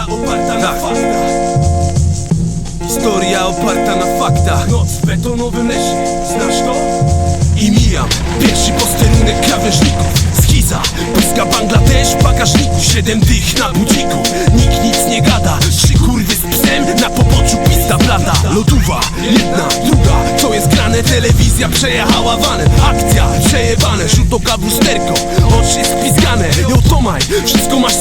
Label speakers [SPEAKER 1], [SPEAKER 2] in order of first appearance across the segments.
[SPEAKER 1] Historia oparta na faktach. Historia oparta na faktach. Noc w betonowym lesie, znasz to? I mijam pierwszy posterunek krawężników. Schiza, pyska Bangladesz, bagażniku. Siedem dych na budziku, nikt nic nie gada. Trzy kurwy z psem, na poboczu pista blada. Lodowa, jedna, druga, co jest grane? Telewizja przejechała vanem Akcja, przejebane, rzut oka w Oczy spizgane, jo Tomaj Wszystko masz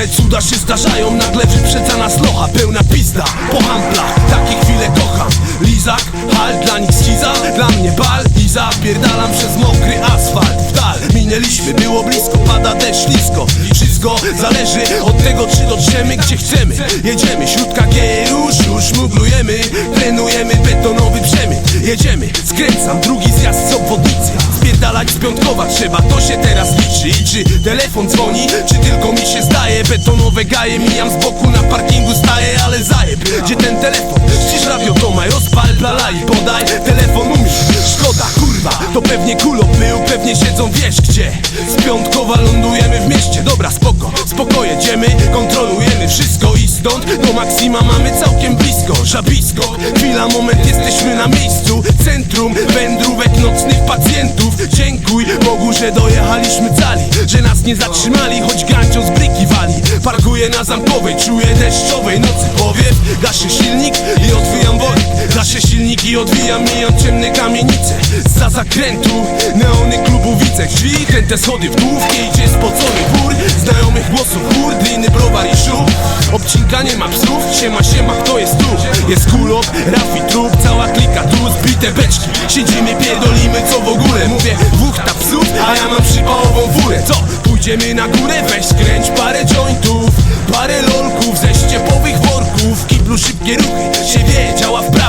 [SPEAKER 1] Ale cuda się zdarzają, nagle wyprzedza nas locha Pełna pizda, po hamplach, takie chwile kocham. Lizak, hal, dla nich schiza Dla mnie bal. I zapierdalam przez mokry asfalt W dal. Minęliśmy, było blisko, pada deszcz ślisko I wszystko zależy od tego, czy dotrzemy gdzie chcemy. Jedziemy, śródka gieje już, już muglujemy. Trenujemy betonowy przemyt. Jedziemy, skręcam, drugi zjazd z obwodnicy Piątkowa trzeba, to się teraz liczy. I czy telefon dzwoni, czy tylko mi się zdaje? Betonowe gaje, mijam z boku, na parkingu staję Ale zajeb, gdzie ten telefon? Ścisz radio Tomaj, rozpal, plala i podaj. Telefon umiesz, szkoda, kurwa To pewnie kulo był, pewnie siedzą wiesz gdzie. Z piątkowa lądujemy w mieście. Dobra, spoko, spoko jedziemy Kontrolujemy wszystko stąd. Do Maksima mamy całkiem blisko Żabisko, chwila, moment, jesteśmy na miejscu. Centrum wędrówek nocnych pacjentów. Dziękuj Bogu, że dojechaliśmy cali Że nas nie zatrzymali, choć gancią z bryki wali. Parkuję na zamkowej, czuję deszczowej nocy powiew. Gaszę silnik i odwijam worek. Gaszę silnik i odwijam, mijam ciemne kamienice. Za zakrętu, neony klubu widzę Drzwi, kręte schody w główkę, idzie spocony wór. Znajomych głosów, chór, gliny, szum Obcinkanie ma psów, siema, siema, kto jest tu? Jest kulop, Rafi, trup, cała klika tu Zbite beczki, siedzimy, pierdolimy, co w ogóle? Mówię, wuchta psów, a ja mam przypałową furę. Co? Pójdziemy na górę, weź skręć parę jointów Parę lolków ze ściepowych worków. Kiblu szybkie ruchy, się wie,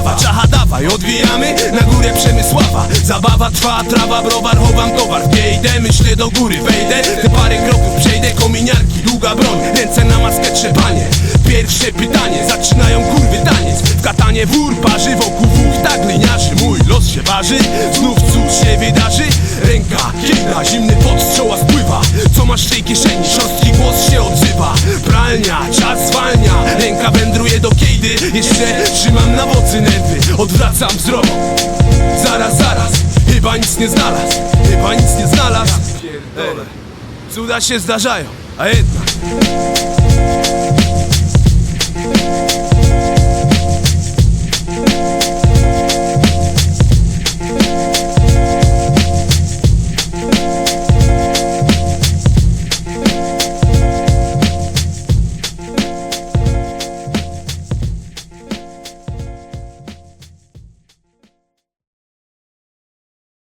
[SPEAKER 1] wprawa Czacha dawaj, odwijamy na górę Przemysława. Zabawa trwa, trawa, browar, chowam towar. Wjejdę, myślę do góry, wejdę. Te parę kroków przejdę, kominiarki, długa broń. Ręce na maskę trzepanie Pierwsze pytanie, zaczynają kurwy taniec. W katanie wór parzy, wokół wóch tak gliniarzy. Mój los się waży, znów cud się wydarzy. Ręka, kienda, zimny pot czoła spływa. Co masz w tej kieszeni? Szorstki głos się odzywa. Pralnia, czas zwalnia. Ręka wędruje do kiejdy Jeszcze trzymam na wodzy Odwracam wzrok. Zaraz, zaraz Chyba nic nie znalazł Chyba nic nie znalazł. Cuda się zdarzają A jednak